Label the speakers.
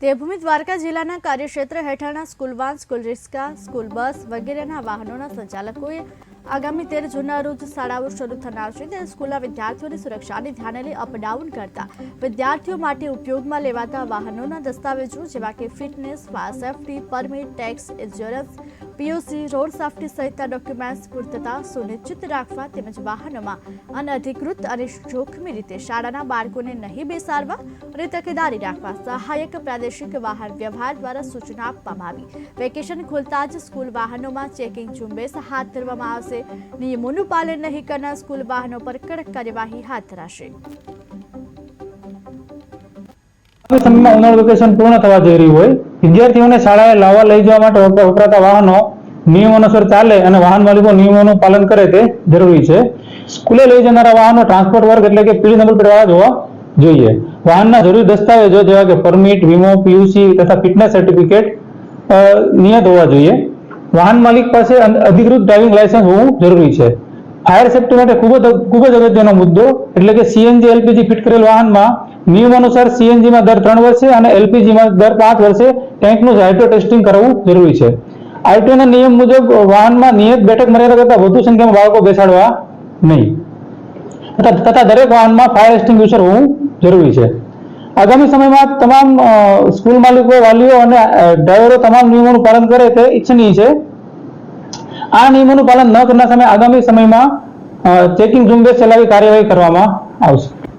Speaker 1: દેવભૂમિ દ્વારકા જિલ્લાના કાર્યક્ષેત્ર હેઠળના school van school rickshaw school bus વગેરેના વાહનોના સંચાલકોએ આગામી તેર જૂનના રોજ શાળાઓ શરૂ થનાર છે ત્યારે સ્કૂલના વિદ્યાર્થીઓની સુરક્ષાને ધ્યાને લઈ અપડાઉન કરતા વિદ્યાર્થીઓ માટે ઉપયોગમાં લેવાતા વાહનોના દસ્તાવેજો જેવા કે fitness, fire safety, permit, tax, insurance PUC road safety સહિતના ડોક્યુમેન્ટ્સ પૂર્તતા સુનિશ્ચિત રાખવા તેમજ વાહનોમાં અનઅધિકૃત અને જોખમી રીતે શાળાના બાળકોને નહીં બેસાડવા અને તકેદારી રાખવા સહાયક પ્રાદેશિક વાહન વ્યવહાર દ્વારા સૂચના આપવામાં આવી. વેકેશન ખુલતા જ સ્કૂલ વાહનોમાં ચેકિંગ ઝુંબેશ હાથ ધરવામાં આવશે. નિયમોનું પાલન નહીં કરનાર સ્કૂલ વાહનો પર કડક કાર્યવાહી હાથ ધરાશે.
Speaker 2: ઉનાળુ વેકેશન પૂર્ણ થવા જઈ રહ્યું હોય. વિદ્યાર્થીઓને શાળાએ લાવવા લઈ જવા માટે વપરાતા વાહનો નિયમ અનુસાર ચાલે અને વાહન માલિકો નિયમોનું પાલન કરે તે જરૂરી છે. સ્કૂલે લઈ જનારા વાહનો ટ્રાન્સપોર્ટ વર્ગ એટલે કે પીળી નંબર વાળા જોવા જોઈએ. વાહનના જરૂરી દસ્તાવેજો જેવા કે પરમિટ વીમો પીયુસી તથા ફિટનેસ સર્ટિફિકેટ નિયત હોવા જોઈએ. વાહન માલિક પાસે અધિકૃત ડ્રાઇવિંગ લાયસન્સ હોવું જરૂરી છે. ફાયર સેફ્ટી માટે ખૂબ જ ખૂબ જ અગત્યનો મુદ્દો, એટલે કે સીએનજી એલપીજી ફિટ કરેલ વાહનમાં નિયમ અનુસાર સીએનજીમાં દર ત્રણ વર્ષે અને એલપીજીમાં દર પાંચ વર્ષે ટેન્કનું હાઇડ્રો ટેસ્ટિંગ કરાવવું જરૂરી છે. આઈટીઓના નિયમ મુજબ વાહનમાં નિયત બેઠક મર્યાદા કરતાં વધુ સંખ્યામાં બાળકો બેસાડવા નહીં. તથા દરેક વાહનમાં ફાયર એક્સ્ટિંગ્યુશર હોવું જરૂરી છે. આગામી સમયમાં તમામ સ્કૂલ માલિકો, વાલીઓ અને ડ્રાઈવરો તમામ નિયમોનું પાલન કરે તે ઈચ્છનીય છે. આ નિયમોનું પાલન ન કરનાર સામે આગામી સમયમાં ચેકિંગ ઝુંબેશ ચલાવી કાર્યવાહી કરવામાં આવશે.